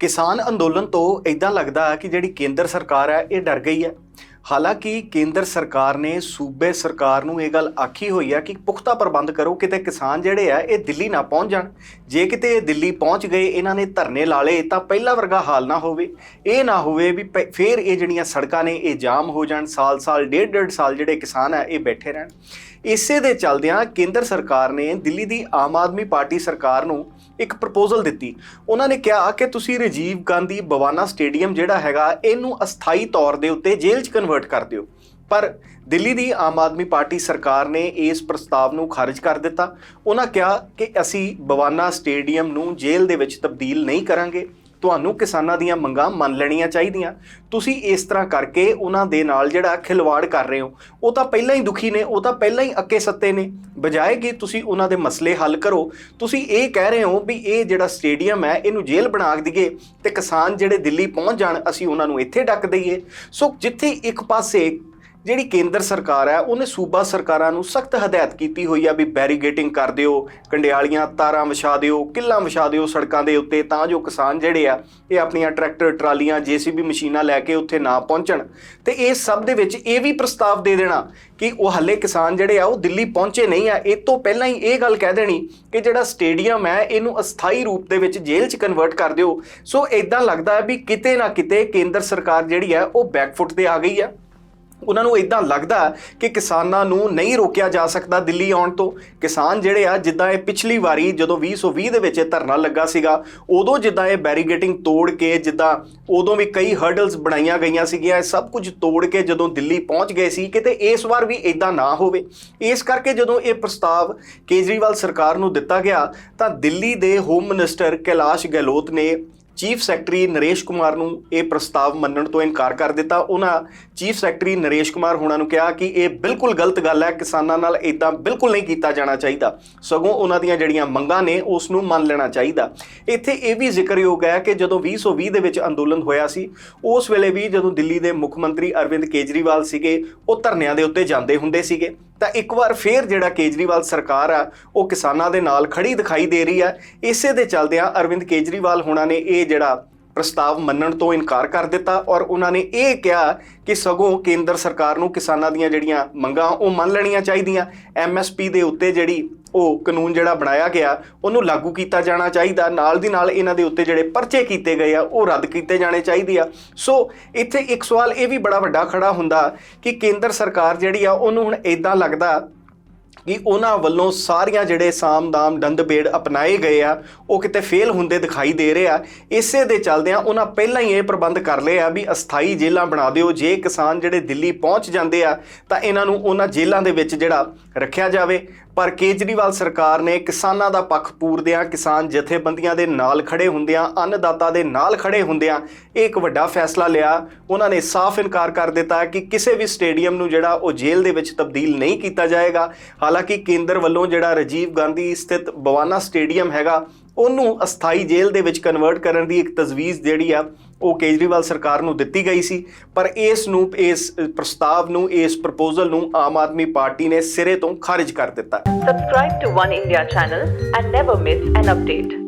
ਕਿਸਾਨ ਅੰਦੋਲਨ ਤੋਂ ਇਦਾਂ ਲੱਗਦਾ ਹੈ ਕਿ ਜਿਹੜੀ ਕੇਂਦਰ ਸਰਕਾਰ ਹੈ, ਇਹ ਡਰ ਗਈ ਹੈ। ਹਾਲਾਂਕਿ ਕੇਂਦਰ ਸਰਕਾਰ ਨੇ ਸੂਬੇ ਸਰਕਾਰ ਨੂੰ ਇਹ ਗੱਲ ਆਖੀ ਹੋਈ ਹੈ ਕਿ ਪੁਖਤਾ ਪ੍ਰਬੰਧ ਕਰੋ, ਕਿਤੇ ਕਿਸਾਨ ਜਿਹੜੇ ਆ ਇਹ ਦਿੱਲੀ ਨਾ ਪਹੁੰਚ ਜਾਣ। ਜੇ ਕਿਤੇ ਇਹ ਦਿੱਲੀ ਪਹੁੰਚ ਗਏ, ਇਹਨਾਂ ਨੇ ਧਰਨੇ ਲਾ ਲਏ, ਤਾਂ ਪਹਿਲਾ ਵਰਗਾ ਹਾਲ ਨਾ ਹੋਵੇ। ਇਹ ਨਾ ਹੋਵੇ ਵੀ ਪ- ਫੇਰ ਇਹ ਜਿਹੜੀਆਂ ਸੜਕਾਂ ਨੇ, ਇਹ ਜਾਮ ਹੋ ਜਾਣ। ਸਾਲ-ਸਾਲ ਡੇਢ ਡੇਢ ਸਾਲ ਜਿਹੜੇ ਕਿਸਾਨ ਆ ਇਹ ਬੈਠੇ ਰਹਿਣ। ਇਸੇ ਦੇ ਚੱਲਦਿਆਂ ਕੇਂਦਰ ਸਰਕਾਰ ਨੇ ਦਿੱਲੀ ਦੀ ਆਮ ਆਦਮੀ ਪਾਰਟੀ ਸਰਕਾਰ ਨੂੰ ਇੱਕ ਪ੍ਰਪੋਜ਼ਲ ਦਿੱਤੀ। ਉਹਨਾਂ ਨੇ ਕਿਹਾ ਕਿ ਤੁਸੀਂ ਰਾਜੀਵ ਗਾਂਧੀ ਬਵਾਨਾ ਸਟੇਡੀਅਮ ਜਿਹੜਾ ਹੈਗਾ, ਇਹਨੂੰ ਅਸਥਾਈ ਤੌਰ ਦੇ ਉੱਤੇ ਜੇਲ੍ਹ 'ਚ ਕਨਵਰਟ ਕਰ ਦਿਓ। ਪਰ ਦਿੱਲੀ ਦੀ ਆਮ ਆਦਮੀ ਪਾਰਟੀ ਸਰਕਾਰ ਨੇ ਇਸ ਪ੍ਰਸਤਾਵ ਨੂੰ ਖਾਰਜ ਕਰ ਦਿੱਤਾ। ਉਹਨਾਂ ਕਿਹਾ ਕਿ ਅਸੀਂ ਬਵਾਨਾ ਸਟੇਡੀਅਮ ਨੂੰ ਜੇਲ੍ਹ ਦੇ ਵਿੱਚ ਤਬਦੀਲ ਨਹੀਂ ਕਰਾਂਗੇ। ਤੁਹਾਨੂੰ ਕਿਸਾਨਾਂ ਦੀਆਂ ਮੰਗਾਂ ਮੰਨ ਲੈਣੀਆਂ ਚਾਹੀਦੀਆਂ। ਤੁਸੀਂ ਇਸ ਤਰ੍ਹਾਂ ਕਰਕੇ ਉਹਨਾਂ ਦੇ ਨਾਲ ਜਿਹੜਾ ਖਿਲਵਾੜ ਕਰ ਰਹੇ ਹੋ। ਉਹ ਤਾਂ ਪਹਿਲਾਂ ਹੀ ਦੁਖੀ ਨੇ, ਉਹ ਤਾਂ ਪਹਿਲਾਂ ਹੀ ਅੱਕੇ ਸੱਤੇ ਨੇ। ਬਜਾਏ ਕਿ ਤੁਸੀਂ ਉਹਨਾਂ ਦੇ ਮਸਲੇ ਹੱਲ ਕਰੋ। ਤੁਸੀਂ ਇਹ ਕਹਿ ਰਹੇ ਹੋ ਵੀ ਇਹ ਜਿਹੜਾ ਸਟੇਡੀਅਮ ਹੈ, ਇਹਨੂੰ ਜੇਲ੍ਹ ਬਣਾ ਦਈਏ ਤੇ ਕਿਸਾਨ ਜਿਹੜੇ ਦਿੱਲੀ ਪਹੁੰਚ ਜਾਣ, ਅਸੀਂ ਉਹਨਾਂ ਨੂੰ ਇੱਥੇ ਡੱਕ ਦਈਏ। ਸੋ ਜਿੱਥੇ ਇੱਕ ਪਾਸੇ ਜਿਹੜੀ ਕੇਂਦਰ ਸਰਕਾਰ ਹੈ, ਉਹਨੇ ਸੂਬਾ ਸਰਕਾਰਾਂ ਨੂੰ ਸਖਤ ਹਦਾਇਤ ਕੀਤੀ ਹੋਈ ਆ ਵੀ ਬੈਰੀਗੇਟਿੰਗ ਕਰ ਦਿਓ, ਕੰਡਿਆਲੀਆਂ ਤਾਰਾਂ ਵਿਛਾ ਦਿਓ, ਕਿੱਲਾਂ ਵਿਛਾ ਦਿਓ ਸੜਕਾਂ ਦੇ ਉੱਤੇ ਤਾਂ ਜੋ ਕਿਸਾਨ ਜਿਹੜੇ ਆ, ਇਹ ਆਪਣੀਆਂ ਟਰੈਕਟਰ, ਟਰਾਲੀਆਂ, ਜੀਸੀਬੀ ਮਸ਼ੀਨਾਂ ਲੈ ਕੇ ਉੱਥੇ ਨਾ ਪਹੁੰਚਣ। ਤੇ ਇਹ ਸਭ ਦੇ ਵਿੱਚ ਇਹ ਵੀ ਪ੍ਰਸਤਾਵ ਦੇ ਦੇਣਾ ਕਿ ਉਹ ਹੱਲੇ ਕਿਸਾਨ ਜਿਹੜੇ ਆ, ਉਹ ਦਿੱਲੀ ਪਹੁੰਚੇ ਨਹੀਂ ਆ। ਇਹ ਤੋਂ ਪਹਿਲਾਂ ਹੀ ਇਹ ਗੱਲ ਕਹਿ ਦੇਣੀ ਕਿ ਜਿਹੜਾ ਸਟੇਡੀਅਮ ਹੈ, ਇਹਨੂੰ ਅਸਥਾਈ ਰੂਪ ਦੇ ਵਿੱਚ ਜੇਲ੍ਹ 'ਚ ਕਨਵਰਟ ਕਰ ਦਿਓ। ਸੋ ਇਦਾਂ ਲੱਗਦਾ ਹੈ ਵੀ ਕਿਤੇ ਨਾ ਕਿਤੇ ਕੇਂਦਰ ਸਰਕਾਰ ਜਿਹੜੀ ਹੈ, ਉਹ ਬੈਕਫੁੱਟ ਤੇ ਆ ਗਈ ਹੈ। ਉਹਨਾਂ ਨੂੰ ਇਦਾਂ ਲੱਗਦਾ ਕਿ ਕਿਸਾਨਾਂ ਨੂੰ ਨਹੀਂ ਰੋਕਿਆ ਜਾ ਸਕਦਾ ਦਿੱਲੀ ਆਉਣ ਤੋਂ। ਕਿਸਾਨ ਜਿਹੜੇ ਆ, ਜਿੱਦਾਂ ਇਹ ਪਿਛਲੀ ਵਾਰੀ ਜਦੋਂ 2020 ਦੇ ਵਿੱਚ ਇਹ ਧਰਨਾ ਲੱਗਾ ਸੀਗਾ, ਉਦੋਂ ਜਿੱਦਾਂ ਇਹ ਬੈਰੀਗੇਟਿੰਗ ਤੋੜ ਕੇ ਜਿੱਦਾਂ ਉਦੋਂ ਵੀ ਕਈ ਹਰਡਲਸ ਬਣਾਈਆਂ ਗਈਆਂ ਸੀਗੀਆਂ, ਇਹ ਸਭ ਕੁਝ ਤੋੜ ਕੇ ਜਦੋਂ ਦਿੱਲੀ ਪਹੁੰਚ ਗਏ ਸੀ, ਕਿਤੇ ਇਸ ਵਾਰ ਵੀ ਇਦਾਂ ਨਾ ਹੋਵੇ। ਇਸ ਕਰਕੇ ਜਦੋਂ ਇਹ ਪ੍ਰਸਤਾਵ ਕੇਜਰੀਵਾਲ ਸਰਕਾਰ ਨੂੰ ਦਿੱਤਾ ਗਿਆ, ਤਾਂ ਦਿੱਲੀ ਦੇ ਹੋਮ ਮਿਨਿਸਟਰ ਕੈਲਾਸ਼ ਗਹਿਲੋਤ ਨੇ ਚੀਫ ਸੈਕਟਰੀ ਨਰੇਸ਼ ਕੁਮਾਰ ਨੂੰ ਇਹ ਪ੍ਰਸਤਾਵ ਮੰਨਣ ਤੋਂ ਇਨਕਾਰ ਕਰ ਦਿੱਤਾ। ਉਹਨਾਂ ਚੀਫ ਸੈਕਟਰੀ ਨਰੇਸ਼ ਕੁਮਾਰ ਹੋਣਾ ਨੂੰ ਕਿਹਾ ਕਿ ਇਹ ਬਿਲਕੁਲ ਗਲਤ ਗੱਲ ਹੈ, ਕਿਸਾਨਾਂ ਨਾਲ ਇਦਾਂ ਬਿਲਕੁਲ ਨਹੀਂ ਕੀਤਾ ਜਾਣਾ ਚਾਹੀਦਾ। ਸਗੋਂ ਉਹਨਾਂ ਦੀਆਂ ਜਿਹੜੀਆਂ ਮੰਗਾਂ ਨੇ, ਉਸ ਨੂੰ ਮੰਨ ਲੈਣਾ ਚਾਹੀਦਾ। ਇੱਥੇ ਇਹ ਵੀ ਜ਼ਿਕਰਯੋਗ ਹੈ ਕਿ ਜਦੋਂ 2020 ਦੇ ਵਿੱਚ ਅੰਦੋਲਨ ਹੋਇਆ ਸੀ, ਉਸ ਵੇਲੇ ਵੀ ਜਦੋਂ ਦਿੱਲੀ ਦੇ ਮੁੱਖ ਮੰਤਰੀ ਅਰਵਿੰਦ ਕੇਜਰੀਵਾਲ ਸੀਗੇ, ਉਹ ਧਰਨਿਆਂ ਦੇ ਉੱਤੇ ਜਾਂਦੇ ਹੁੰਦੇ ਸੀਗੇ। ਤਾਂ ਇੱਕ ਵਾਰ ਫੇਰ ਜਿਹੜਾ ਕੇਜਰੀਵਾਲ ਸਰਕਾਰ ਆ, ਉਹ ਕਿਸਾਨਾਂ ਦੇ ਨਾਲ ਖੜੀ ਦਿਖਾਈ ਦੇ ਰਹੀ ਆ। ਇਸੇ ਦੇ ਚੱਲਦਿਆਂ ਅਰਵਿੰਦ ਕੇਜਰੀਵਾਲ ਹੋਣਾ ਨੇ ਇਹ ਜਿਹੜਾ ਪ੍ਰਸਤਾਵ ਮੰਨਣ ਤੋਂ ਇਨਕਾਰ ਕਰ ਦਿੱਤਾ ਔਰ ਉਹਨਾਂ ਨੇ ਇਹ ਕਿਹਾ ਕਿ ਸਗੋਂ ਕੇਂਦਰ ਸਰਕਾਰ ਨੂੰ ਕਿਸਾਨਾਂ ਦੀਆਂ ਜਿਹੜੀਆਂ ਮੰਗਾਂ ਉਹ ਮੰਨ ਲੈਣੀਆਂ ਚਾਹੀਦੀਆਂ। ਐਮਐਸਪੀ ਦੇ ਉੱਤੇ ਜਿਹੜੀ ਉਹ ਕਾਨੂੰਨ ਜਿਹੜਾ ਬਣਾਇਆ ਗਿਆ, ਉਹਨੂੰ ਲਾਗੂ ਕੀਤਾ ਜਾਣਾ ਚਾਹੀਦਾ। ਨਾਲ ਦੀ ਨਾਲ ਇਹਨਾਂ ਦੇ ਉੱਤੇ ਜਿਹੜੇ ਪਰਚੇ ਕੀਤੇ ਗਏ ਆ, ਉਹ ਰੱਦ ਕੀਤੇ ਜਾਣੇ ਚਾਹੀਦੇ ਆ। ਸੋ ਇੱਥੇ ਇੱਕ ਸਵਾਲ ਇਹ ਵੀ ਬੜਾ ਵੱਡਾ ਖੜਾ ਹੁੰਦਾ ਕਿ ਕੇਂਦਰ ਸਰਕਾਰ ਜਿਹੜੀ ਆ, ਉਹਨੂੰ ਹੁਣ ਇਦਾਂ ਲੱਗਦਾ ਕਿ ਉਹਨਾਂ ਵੱਲੋਂ ਸਾਰੀਆਂ ਜਿਹੜੇ ਸਾਮਦਾਮ ਡੰਦਬੇੜ ਅਪਣਾਏ ਗਏ ਆ, ਉਹ ਕਿਤੇ ਫੇਲ ਹੁੰਦੇ ਦਿਖਾਈ ਦੇ ਰਹੇ ਆ। ਇਸੇ ਦੇ ਚੱਲਦਿਆਂ ਉਹਨਾਂ ਪਹਿਲਾਂ ਹੀ ਇਹ ਪ੍ਰਬੰਧ ਕਰ ਲਏ ਆ ਵੀ ਅਸਥਾਈ ਜੇਲ੍ਹਾਂ ਬਣਾ ਦਿਓ। ਜੇ ਕਿਸਾਨ ਜਿਹੜੇ ਦਿੱਲੀ ਪਹੁੰਚ ਜਾਂਦੇ ਆ, ਤਾਂ ਇਹਨਾਂ ਨੂੰ ਉਹਨਾਂ ਜੇਲ੍ਹਾਂ ਦੇ ਵਿੱਚ ਜਿਹੜਾ ਰੱਖਿਆ ਜਾਵੇ। ਪਰ ਕੇਜਰੀਵਾਲ ਸਰਕਾਰ ਨੇ ਕਿਸਾਨਾਂ ਦਾ ਪੱਖ ਪੂਰਦਿਆਂ, ਕਿਸਾਨ ਜਥੇਬੰਦੀਆਂ ਦੇ ਨਾਲ ਖੜੇ ਹੁੰਦਿਆਂ, ਅੰਨਦਾਤਾ ਦੇ ਨਾਲ ਖੜੇ ਹੁੰਦਿਆਂ ਇਹ ਇੱਕ ਵੱਡਾ ਫੈਸਲਾ ਲਿਆ। ਉਹਨਾਂ ਨੇ ਸਾਫ਼ ਇਨਕਾਰ ਕਰ ਦਿੱਤਾ ਕਿ ਕਿਸੇ ਵੀ ਸਟੇਡੀਅਮ ਨੂੰ ਜਿਹੜਾ ਉਹ ਜੇਲ੍ਹ ਦੇ ਵਿੱਚ ਤਬਦੀਲ ਨਹੀਂ ਕੀਤਾ ਜਾਏਗਾ। ਹਾਲਾਂਕਿ ਕੇਂਦਰ ਵੱਲੋਂ ਜਿਹੜਾ ਰਾਜੀਵ ਗਾਂਧੀ ਸਥਿਤ ਬਵਾਨਾ ਸਟੇਡੀਅਮ ਹੈਗਾ, ਉਹਨੂੰ ਅਸਥਾਈ ਜੇਲ੍ਹ ਦੇ ਵਿੱਚ ਕਨਵਰਟ ਕਰਨ ਦੀ ਇੱਕ ਤਜਵੀਜ਼ ਜਿਹੜੀ ਆ, ਉਹ ਕੇਜਰੀਵਾਲ ਸਰਕਾਰ ਨੂੰ ਦਿੱਤੀ ਗਈ ਸੀ ਪਰ ਇਸ ਨੂੰ, ਇਸ ਪ੍ਰਸਤਾਵ ਨੂੰ, ਇਸ ਪ੍ਰਪੋਜ਼ਲ ਨੂੰ ਆਮ ਆਦਮੀ ਪਾਰਟੀ ਨੇ ਸਿਰੇ ਤੋਂ ਖਾਰਜ ਕਰ ਦਿੱਤਾ Subscribe to One India channel and never miss an update.